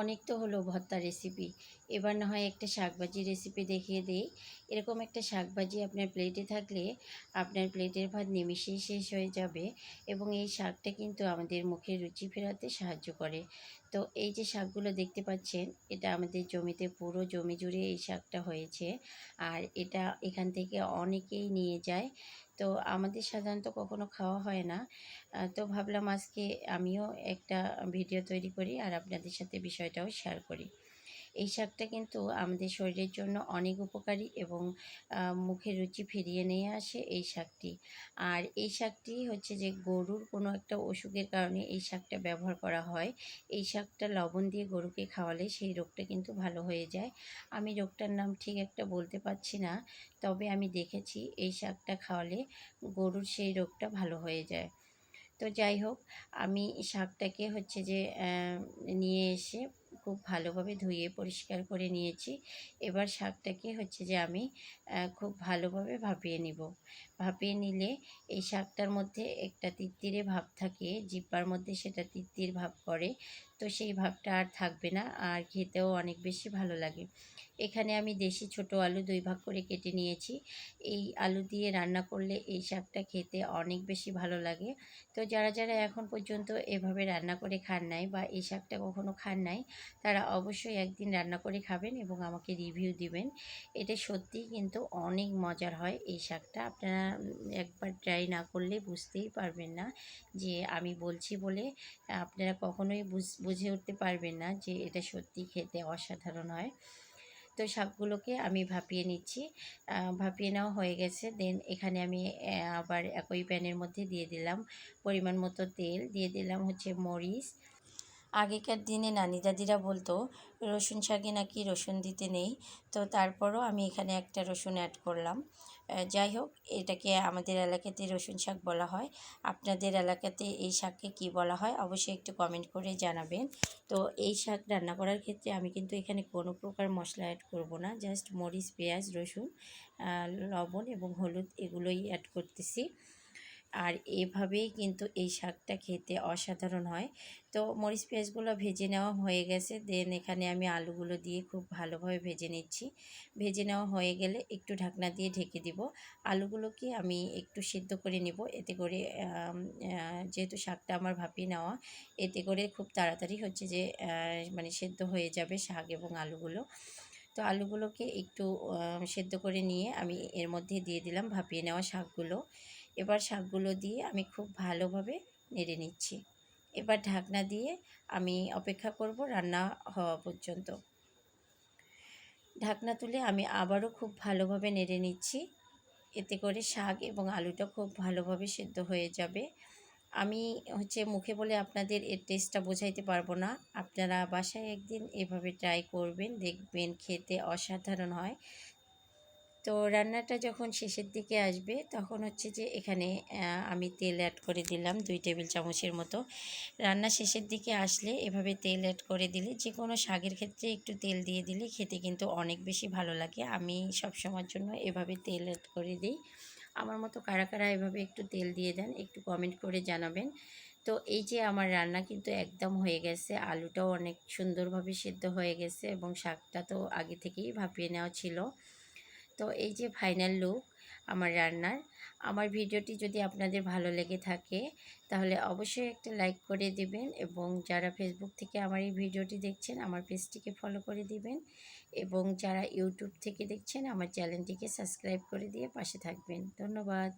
অনেক তো হলো ভর্তা রেসিপি এবার না হয় একটা শাকভাজি রেসিপি দেখিয়ে দিই। এরকম একটা শাকভাজি আপনার প্লেটে থাকলে আপনার প্লেটের ভাত নিমিশেই শেষ হয়ে যাবে এবং এই শাকটা কিন্তু আমাদের মুখে রুচি ফেরাতে সাহায্য করে। তো এই যে শাকগুলো দেখতে পাচ্ছেন, এটা আমাদের জমিতে পুরো জমি জুড়ে এই শাকটা হয়েছে। আর এটা এখান থেকে অনেকেই নিয়ে যায়। তো আমাদের সাধারণত কখনো খাওয়া হয় না। তো ভাবলাম আজকে আমিও একটা ভিডিও তৈরি করি আর আপনাদের সাথে বিষয়টাও শেয়ার করি। এই শাকটা কিন্তু আমাদের শরীরের জন্য অনেক উপকারী এবং মুখে রুচি ফিরিয়ে নিয়ে আসে এই শাকটি আর এই শাকটি হচ্ছে যে গরুর কোনো একটা অসুখের কারণে এই শাকটা ব্যবহার করা হয়। এই শাকটা লবণ দিয়ে গরুকে খাওয়ালে সেই রোগটা কিন্তু ভালো হয়ে যায়। আমি রোগটার নাম ঠিক একটা বলতে পারছি না, তবে আমি দেখেছি এই শাকটা খাওয়ালে গরুর সেই রোগটা ভালো হয়ে যায়। তো যাই হোক, আমি শাকটাকে হচ্ছে যে নিয়ে এসে খুব ভালোভাবে ধুয়ে পরিষ্কার করে নিয়েছি। এবার শাকটাকে হচ্ছে যে আমি খুব ভালোভাবে ভাপিয়ে নিব। ভাপিয়ে নিলে এই শাকটার মধ্যে একটা তিত্তিরে ভাব থাকে, জিব্বার মধ্যে সেটা তিত্তির ভাব করে তো সেই ভাবটা আর থাকবে না, আর খেতেও অনেক বেশি ভালো লাগে। এখানে আমি দেশি ছোট আলু দুই ভাগ করে কেটে নিয়েছি। এই আলু দিয়ে রান্না করলে এই শাকটা খেতে অনেক বেশি ভালো লাগে। তো যারা যারা এখন পর্যন্ত এভাবে রান্না করে খান নাই বা এই শাকটা কখনো খান নাই, তারা অবশ্যই একদিন রান্না করে খাবেন এবং আমাকে রিভিউ দিবেন। এটা সত্যিই কিন্তু অনেক মজার হয় এই শাকটা। আপনারা একবার ট্রাই না করলে বুঝতেই পারবেন না যে আমি বলছি বলে আপনারা কখনোই বুঝ- বুঝে উঠতে পারবেন না যে এটা সত্যি খেতে অসাধারণ হয়। তো শাকগুলোকে আমি ভাপিয়ে নিচ্ছি। ভাপিয়ে নেওয়া হয়ে গেছে। দেন এখানে আমি আবার একই প্যানের মধ্যে দিয়ে দিলাম পরিমাণ মতো তেল। দিয়ে দিলাম হচ্ছে মরিচ। আগেকার দিনে নানি দাদিরা বলতো, রসুন শাকে নাকি রসুন দিতে নেই। তো তারপরও আমি এখানে একটা রসুন অ্যাড করলাম। যাই হোক, এটাকে আমাদের এলাকাতে রসুন শাক বলা হয়। আপনাদের এলাকাতে এই শাককে কি বলা হয় অবশ্যই একটু কমেন্ট করে জানাবেন। তো এই শাক রান্না করার ক্ষেত্রে আমি কিন্তু এখানে কোনো প্রকার মশলা অ্যাড করব না জাস্ট মরিচ, পেঁয়াজ, রসুন লবণ এবং হলুদ এগুলোই অ্যাড করতেছি। আর এভাবেই কিন্তু এই শাকটা খেতে অসাধারণ হয়। তো মরিচ পেঁয়াজগুলো ভেজে নেওয়া হয়ে গেছে। দেন এখানে আমি আলুগুলো দিয়ে খুব ভালোভাবে ভেজে নিচ্ছি। ভেজে নেওয়া হয়ে গেলে একটু ঢাকনা দিয়ে ঢেকে দিব। আলুগুলোকে আমি একটু সিদ্ধ করে নিব। এতে করে যেহেতু শাকটা আমার ভাপিয়ে নেওয়া, এতে করে খুব তাড়াতাড়ি হচ্ছে যে মানে সেদ্ধ হয়ে যাবে শাক এবং আলুগুলো। তো আলুগুলোকে একটু সেদ্ধ করে নিয়ে আমি এর মধ্যে দিয়ে দিলাম ভাপিয়ে নেওয়া শাকগুলো। এবার শাকগুলো দিয়ে আমি খুব ভালোভাবে নেড়ে নিচ্ছি। এবার ঢাকনা দিয়ে আমি অপেক্ষা করব রান্না হওয়া পর্যন্ত। ঢাকনা তুলে আমি আবারও খুব ভালোভাবে নেড়ে নিচ্ছি। এতে করে শাক এবং আলুটা খুব ভালোভাবে সেদ্ধ হয়ে যাবে। আমি হচ্ছে মুখে বলে আপনাদের এর টেস্টটা বোঝাইতে পারব না। আপনারা বাসায় একদিন এভাবে ট্রাই করবেন, দেখবেন খেতে অসাধারণ হয়। তো রান্নাটা যখন শেষের দিকে আসবে, তখন হচ্ছে যে এখানে আমি তেল অ্যাড করে দিলাম দুই টেবিল চামচের মতো। রান্না শেষের দিকে আসলে এভাবে তেল অ্যাড করে দিলে যে কোনো শাকের ক্ষেত্রে একটু তেল দিয়ে দিলে খেতে কিন্তু অনেক বেশি ভালো লাগে। আমি সব সময়ের জন্য এভাবে তেল অ্যাড করে দিই। আমার মতো কারা কারা এভাবে একটু তেল দিয়ে দেন, একটু কমেন্ট করে জানাবেন। তো এই যে আমার রান্না কিন্তু একদম হয়ে গেছে, আলুটাও অনেক সুন্দরভাবে সিদ্ধ হয়ে গেছে এবং শাকটা তো আগে থেকেই ভাপিয়ে নেওয়া ছিল। তো এই যে ফাইনাল লুক আমার রান্নার। আমার ভিডিওটি যদি আপনাদের ভালো লেগে থাকে, তাহলে অবশ্যই একটা লাইক করে দিবেন এবং যারা ফেসবুক থেকে আমার এই ভিডিওটি দেখছেন, আমার পেজটিকে ফলো করে দিবেন এবং যারা ইউটিউব থেকে দেখছেন, আমার চ্যানেলটিকে সাবস্ক্রাইব করে দিয়ে পাশে থাকবেন। ধন্যবাদ।